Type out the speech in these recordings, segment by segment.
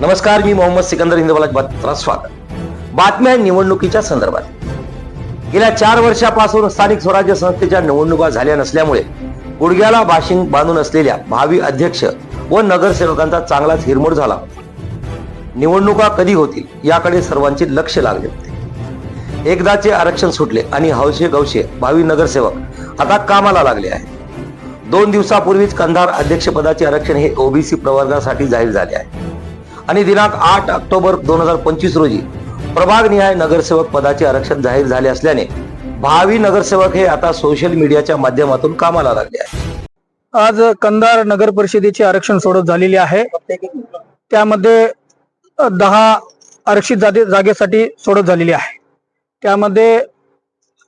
नमस्कार मी मोहम्मद सिकंदर हिंदवाला बातमीला स्वागत. बातम्या निवडणुकीच्या संदर्भात. गेल्या चार वर्षापासून स्थानिक स्वराज्य संस्थेच्या निवडणुका झाल्या नसल्यामुळे गुडघ्याला बाशिंग बांधून असलेल्या भावी अध्यक्ष व नगरसेवकांचा चांगलाच हिरमोड झाला. निवडणुका कधी होतील याकडे सर्वांचे लक्ष लागले होते. एकदाचे आरक्षण सुटले आणि हौशे गौशे भावी नगरसेवक आता कामाला लागले आहे दोन दिवसापूर्वीच कंधार अध्यक्षपदाचे आरक्षण हे ओबीसी प्रवर्गासाठी जाहीर झाले आहे. आणि दिनांक आठ ऑक्टोबर दोन हजार पंचवीस रोजी प्रभागनिहाय नगरसेवक पदाचे आरक्षण जाहीर झाले असल्याने भावी नगरसेवक हे आता सोशल मीडियाच्या माध्यमातून कामाला लागले आहे आज कंधार नगर परिषदेची आरक्षण सोडत झालेली आहे. त्यामध्ये दहा आरक्षित जागे जागेसाठी सोडत झालेली आहे. त्यामध्ये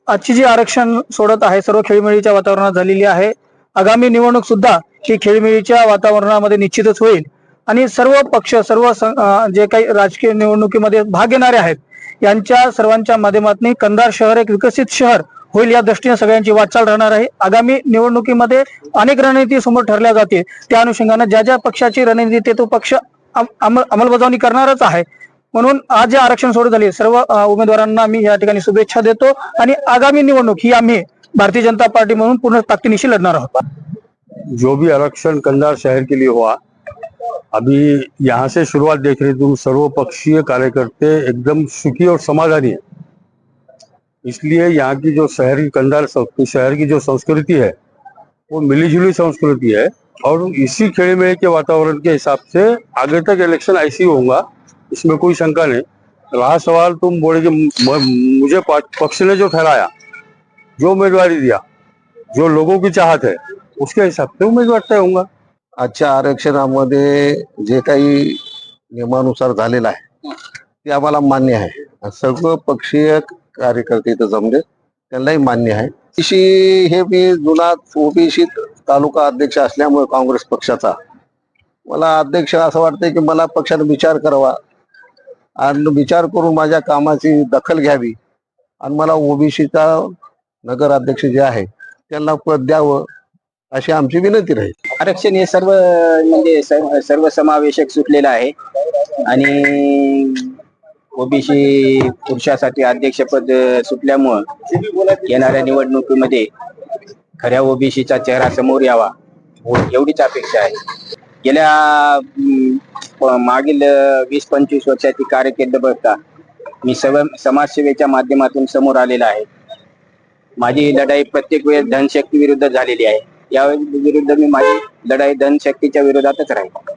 आजची जी आरक्षण सोडत आहे सर्व खेळीमेळीच्या वातावरणात झालेली आहे. आगामी निवडणूक सुद्धा ही खेळीमेळीच्या वातावरणामध्ये निश्चितच होईल. आणि सर्व पक्ष सर्व जे काही राजकीय निवडणुकीमध्ये भाग घेणारे आहेत यांच्या सर्वांच्या माध्यमातून कंधार शहर एक विकसित शहर होईल या दृष्टीने सगळ्यांची वाटचाल राहणार आहे. आगामी निवडणुकीमध्ये अनेक रणनीती समोर ठरल्या जातील. त्या अनुषंगाने ज्या ज्या पक्षाची रणनीती ते तो पक्ष अंमलबजावणी करणारच आहे. म्हणून आज जे आरक्षण सोडत झाले सर्व उमेदवारांना मी या ठिकाणी शुभेच्छा देतो आणि आगामी निवडणूक ही आम्ही भारतीय जनता पार्टी म्हणून पूर्ण ताकदीनिशी लढणार आहोत. जो भी आरक्षण कंधार शहर के लिए हुआ अभी यहाँ से शुरुआत देख रहे तुम सर्वपक्षीय कार्यकर्ते एकदम सुखी और समाधानी है। इसलिए यहाँ की जो शहर की कंधार शहर की जो संस्कृति है, वो मिलीजुली संस्कृति है और इसी खेड़े में के वातावरण के हिसाब से आगे तक इलेक्शन ऐसे ही होगा इसमें कोई शंका नहीं। रहा सवाल तुम बोले कि मुझे पक्ष ने जो ठहराया, जो उम्मीदवारी दिया, जो लोगों की चाहत है, उसके हिसाब से उम्मीदवार तय होगा आजच्या आरक्षणामध्ये जे काही नियमानुसार झालेलं आहे ते आम्हाला मान्य आहे. सर्व पक्षीय कार्यकर्ते इथं जमले त्यांनाही मान्य आहे. ओबीसी हे मी जुना ओबीसी तालुका अध्यक्ष असल्यामुळे काँग्रेस पक्षाचा. मला अध्यक्ष असं वाटतंय की मला पक्षात विचार करावा. आणि विचार करून माझ्या कामाची दखल घ्यावी. आणि मला ओबीसीचा नगर अध्यक्ष जे आहे त्यांना पद द्यावं. अशी आमची विनंती राहील. आरक्षण हे सर्व म्हणजे सर्व समावेशक सुटलेलं आहे. आणि ओबीसी पुरुषासाठी अध्यक्षपद सुटल्यामुळं येणाऱ्या निवडणुकीमध्ये खऱ्या ओबीसीचा चेहरा समोर यावा एवढीच अपेक्षा आहे. गेल्या प- मागील वीस पंचवीस वर्षाची कारकीर्द बघता मी सर्व समाजसेवेच्या माध्यमातून समोर आलेला आहे. माझी लढाई प्रत्येक वेळेस धनशक्ती विरुद्ध झालेली आहे. यावेळी विरुद्ध मी माझी लढाई धनशक्तीच्या विरोधातच राहील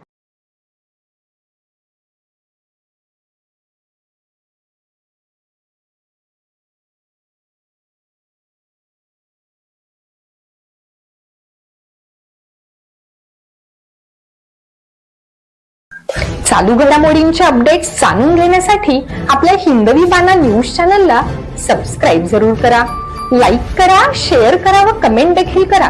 चालू घडामोडींचे अपडेट्स जाणून घेण्यासाठी आपल्या हिंदवी पाना न्यूज चॅनलला सबस्क्राईब जरूर करा. लाईक करा शेअर करा व कमेंट देखील करा.